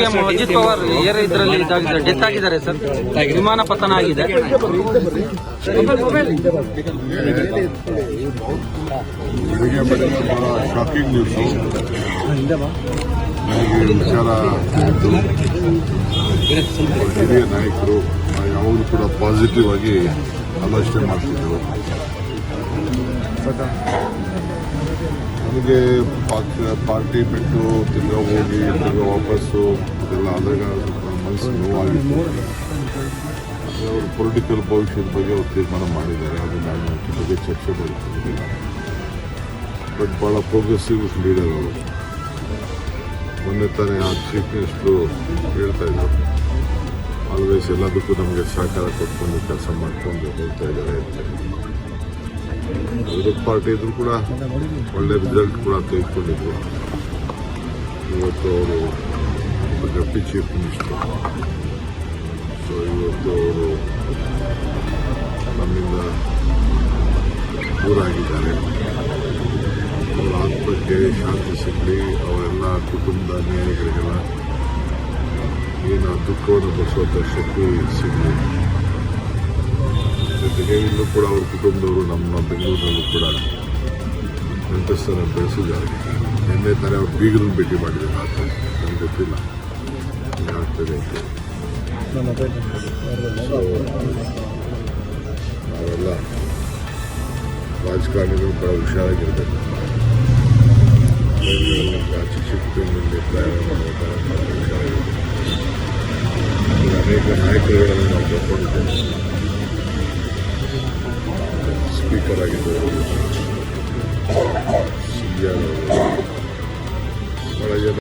CM Ajit Pawar air ಇದರಲ್ಲಿ ಇದಾಗಿದೆ death ಆಗಿದ್ದಾರೆ ಸರ್ ವಿಮಾನ ಪತನ ಆಗಿದೆ ಬೆಳಿಗ್ಗೆ ಬೆಳಿಗ್ಗೆ ಬಹಳ ಶಾಕಿಂಗ್ ನ್ಯೂಸು ನನಗೆ ವಿಚಾರ ಆಯಿತು ಹಿರಿಯ ನಾಯಕರು ಯಾವುದು ಕೂಡ ಪಾಸಿಟಿವ್ ಆಗಿ ಆಲೋಚನೆ ಮಾಡ್ತಿದ್ದರು ನನಗೆ ಪಾಕ್- ಪಾರ್ಟಿ ಬಿಟ್ಟು ತಿರ್ಗಾ ಹೋಗಿ, ತಿರ್ಗಾ ವಾಪಸ್ಸು ಅದೆಲ್ಲ ಆದಾಗ ಸ್ವಲ್ಪ ಮನಸ್ಸು ನೋವಾಗಿತ್ತು. ಅವರು ಪೊಲಿಟಿಕಲ್ ಭವಿಷ್ಯದ ಬಗ್ಗೆ ಅವ್ರು ತೀರ್ಮಾನ ಮಾಡಿದ್ದಾರೆ. ಅದು ನಾನು ಬಗ್ಗೆ ಚರ್ಚೆ ಬಟ್ ಭಾಳ ಪ್ರೋಗ್ರೆಸಿವ್ ಲೀಡರ್ ಅವರು. ಮೊನ್ನೆ ತಾನೇ ಆ ಚೀಫ್ ಮಿನಿಸ್ಟ್ರು ಹೇಳ್ತಾ ಇದ್ದರು ಆಲ್ವೇಸ್ ಎಲ್ಲದಕ್ಕೂ ನಮಗೆ ಸಹಕಾರ ಕೊಟ್ಕೊಂಡು ಕೆಲಸ ಮಾಡಿಕೊಂಡು ಹೋಗ್ತಾ ಇದ್ದಾರೆ. ಅಂತ ವಿರೋಧ ಪಾರ್ಟಿ ಇದ್ರು ಕೂಡ ಒಳ್ಳೆ ರಿಸಲ್ಟ್ ಕೂಡ ತೆಗೆದುಕೊಂಡಿದ್ರು. ಇವತ್ತು ಅವರು ಡೆಪ್ಟಿ ಚೀಫ್ ಮಿನಿಸ್ಟರ್ ಸೊ ಇವತ್ತು ಅವರು ನಮ್ಮಿಂದ ದೂರ ಆಗಿದ್ದಾರೆ ಅವರ ಆತ್ಮಕ್ಕೆ ಶಾಂತಿ ಸಿಗಲಿ, ಅವರೆಲ್ಲ ಕುಟುಂಬದ ನ್ಯಾಯಗಳಿಗೆಲ್ಲ ಏನು ದುಃಖವನ್ನು ಬರೆಸುವಂಥ ಶಕ್ತಿ ಸಿಗಲಿ. ಜೊತೆಗೆ ಇಲ್ಲೂ ಕೂಡ ಅವ್ರ ಕುಟುಂಬದವರು ನಮ್ಮ ಬೆಂಗಳೂರಿನಲ್ಲೂ ಕೂಡ ನೆಂಟಸ್ಥನ್ನು ಬೆಳೆಸಿದ್ದಾರೆ. ನಿನ್ನೆ ತಾನೇ ಅವ್ರು ಬೀಗರನ್ನು ಭೇಟಿ ಮಾಡಿದ್ದಾರೆ ಆತ ನನಗೆ ಗೊತ್ತಿಲ್ಲ. ಏನಾಗ್ತದೆ ಅಂತ. ನಾವೆಲ್ಲ ರಾಜಕಾರಣಿಗಳು ಬಹಳ ಹುಷಾರಾಗಿರ್ಬೇಕು. ಟ್ರೈನ್ನಲ್ಲಿ ಪ್ರಯಾಣ ಇಲ್ಲಿ ಅನೇಕ ನಾಯಕರುಗಳನ್ನು ನಾವು ಕರ್ಕೊಂಡಿದ್ದೇವೆ ಸ್ಪೀಕರ್ ಆಗಿದ್ದವರು ಸಿ ಆರ್ ಅವರು ಬಹಳ ಜನ